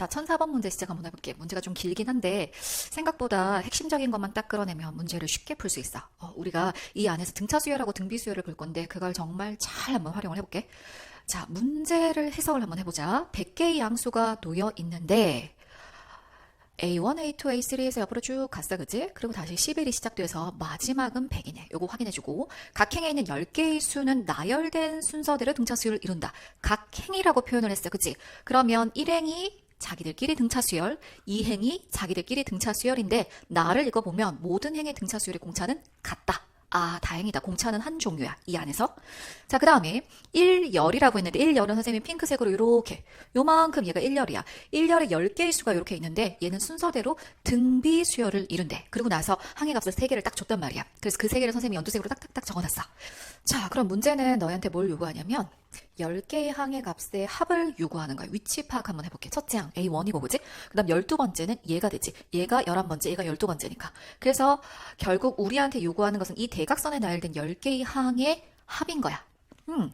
자, 1004번 문제 시작 한번 해볼게. 문제가 좀 길긴 한데 생각보다 핵심적인 것만 딱 끌어내면 문제를 쉽게 풀 수 있어. 어, 우리가 이 안에서 등차 수열하고 등비 수열을 볼 건데 그걸 정말 잘 한번 활용을 해볼게. 자, 문제를 해석을 한번 해보자. 100개의 양수가 놓여 있는데 A1, A2, A3에서 옆으로 쭉 갔어, 그지? 그리고 다시 11이 시작돼서 마지막은 100이네. 요거 확인해주고 각 행에 있는 10개의 수는 나열된 순서대로 등차수열을 이룬다. 각 행이라고 표현을 했어, 그지? 그러면 1행이 자기들끼리 등차 수열, 2행이 자기들끼리 등차 수열인데 나를 읽어보면 모든 행의 등차 수열의 공차는 같다. 아, 다행이다. 공차는 한 종류야. 이 안에서. 자, 그 다음에 1열이라고 했는데 1열은 선생님이 핑크색으로 이렇게 요만큼 얘가 1열이야. 1열에 10개의 수가 이렇게 있는데 얘는 순서대로 등비 수열을 이룬대. 그리고 나서 항해 값을 3개를 딱 줬단 말이야. 그래서 그 3개를 선생님이 연두색으로 딱딱딱 적어놨어. 자, 그럼 문제는 너희한테 뭘 요구하냐면 10개의 항해 값의 합을 요구하는 거야. 위치 파악 한번 해볼게. 첫째 항 A1이고 그지? 그 다음 12번째는 얘가 되지. 얘가 11번째, 얘가 12번째니까. 그래서 결국 우리한테 요구하는 것은 이 대각선에 나열된 10개의 항의 합인 거야. 음.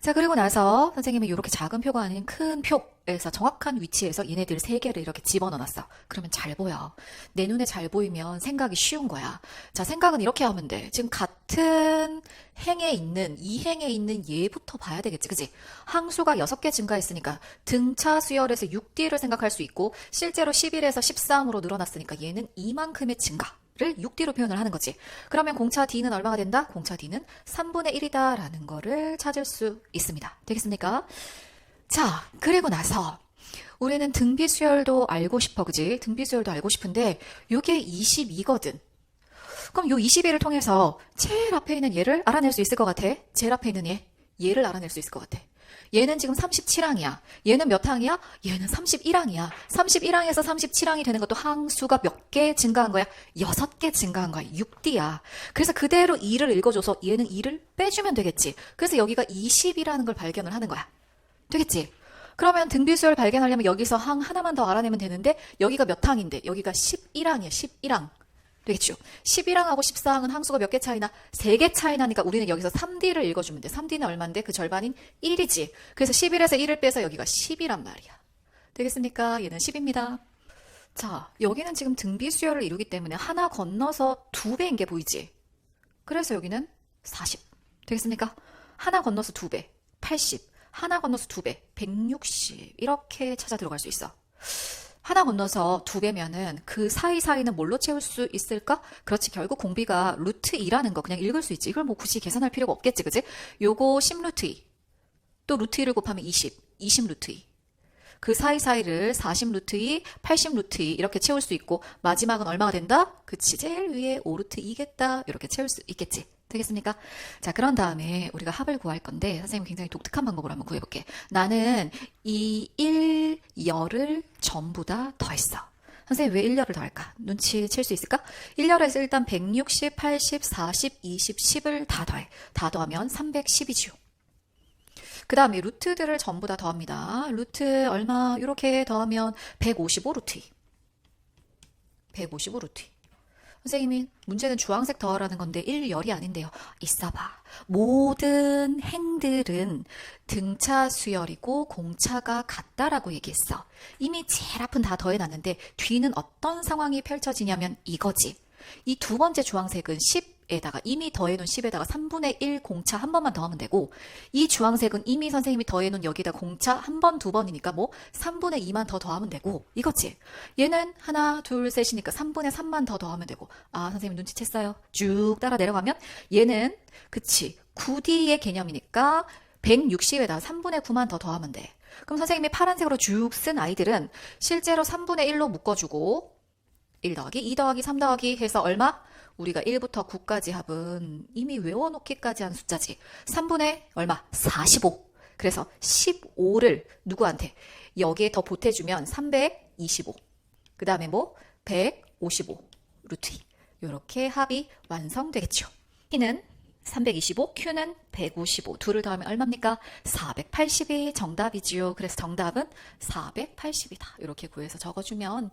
자, 그리고 나서 선생님이 이렇게 작은 표가 아닌 큰 표에서 정확한 위치에서 얘네들 세 개를 이렇게 집어넣어놨어. 그러면 잘 보여. 내 눈에 잘 보이면 생각이 쉬운 거야. 자, 생각은 이렇게 하면 돼. 지금 같 은 행에 있는, 이 행에 있는 얘부터 봐야 되겠지. 그지? 항수가 6개 증가했으니까 등차 수열에서 6D를 생각할 수 있고, 실제로 11에서 13으로 늘어났으니까 얘는 이만큼의 증가. 를 6D로 표현을 하는 거지. 그러면 공차 D는 얼마가 된다? 공차 D는 3분의 1이다 라는 거를 찾을 수 있습니다. 되겠습니까? 자, 그리고 나서 우리는 등비 수열도 알고 싶어, 그지? 등비 수열도 알고 싶은데 요게 22거든. 그럼 요 22를 통해서 제일 앞에 있는 얘를 알아낼 수 있을 것 같아? 제일 앞에 있는 얘. 얘를 알아낼 수 있을 것 같아. 얘는 지금 37항이야. 얘는 몇 항이야? 얘는 31항이야. 31항에서 37항이 되는 것도 항수가 몇 개 증가한 거야? 6개 증가한 거야. 6D야. 그래서 그대로 2를 읽어줘서 얘는 2를 빼주면 되겠지. 그래서 여기가 20이라는 걸 발견을 하는 거야. 되겠지? 그러면 등비수열 발견하려면 여기서 항 하나만 더 알아내면 되는데 여기가 몇 항인데 여기가 11항이야. 11항. 되겠죠? 11항하고 14항은 항수가 몇 개 차이나? 3개 차이 나니까 우리는 여기서 3D를 읽어주면 돼. 3D는 얼만데? 그 절반인 1이지. 그래서 11에서 1을 빼서 여기가 10이란 말이야. 되겠습니까? 얘는 10입니다. 자, 여기는 지금 등비 수열을 이루기 때문에 하나 건너서 두 배인 게 보이지? 그래서 여기는 40. 되겠습니까? 하나 건너서 두 배, 80. 하나 건너서 두 배, 160. 이렇게 찾아 들어갈 수 있어. 하나 건너서 두 배면은 그 사이사이는 뭘로 채울 수 있을까? 그렇지. 결국 공비가 루트 2라는 거 그냥 읽을 수 있지. 이걸 뭐 굳이 계산할 필요가 없겠지. 그지? 요거 10루트 2. 또 루트 2를 곱하면 20. 20 루트 2. 그 사이사이를 40 루트 2, 80 루트 2 이렇게 채울 수 있고 마지막은 얼마가 된다? 그치. 제일 위에 5 루트 2겠다. 이렇게 채울 수 있겠지. 되겠습니까? 자, 그런 다음에 우리가 합을 구할 건데 선생님 굉장히 독특한 방법으로 한번 구해볼게. 나는 이 1, 열을 전부 다 더했어. 선생님 왜 1열을 더할까? 눈치 챌 수 있을까? 1열에서 일단 160, 80, 40, 20, 10을 다 더해. 다 더하면 310이지요. 그 다음에 루트들을 전부 다 더합니다. 루트 얼마? 이렇게 더하면 155 루트 2. 155 루트 2. 선생님이 문제는 주황색 더하라는 건데 1열이 아닌데요. 있어봐. 모든 행들은 등차 수열이고 공차가 같다라고 얘기했어. 이미 제일 앞은 다 더해놨는데 뒤는 어떤 상황이 펼쳐지냐면 이거지. 이 두 번째 주황색은 10 에다가 이미 더해놓은 10에다가 3분의 1 공차 한 번만 더 하면 되고 이 주황색은 이미 선생님이 더해놓은 여기다 공차 한 번, 두 번이니까 뭐 3분의 2만 더 더하면 되고 이거지. 얘는 하나, 둘, 셋이니까 3분의 3만 더 더하면 되고 아 선생님 눈치챘어요. 쭉 따라 내려가면 얘는 그치 9D의 개념이니까 160에다 3분의 9만 더 더하면 돼. 그럼 선생님이 파란색으로 쭉 쓴 아이들은 실제로 3분의 1로 묶어주고 1 더하기 2 더하기 3 더하기 해서 얼마? 우리가 1부터 9까지 합은 이미 외워놓기까지 한 숫자지. 3분의 얼마? 45. 그래서 15를 누구한테? 여기에 더 보태주면 325. 그 다음에 뭐? 155. 루트 2. 이렇게 합이 완성되겠죠. P는 325, Q는 155. 둘을 더하면 얼마입니까? 480이 정답이지요. 그래서 정답은 480이다. 이렇게 구해서 적어주면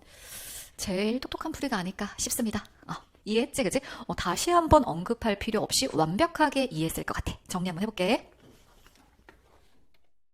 제일 똑똑한 풀이가 아닐까 싶습니다. 어, 이해했지, 그지? 어, 다시 한번 언급할 필요 없이 완벽하게 이해했을 것 같아. 정리 한번 해볼게.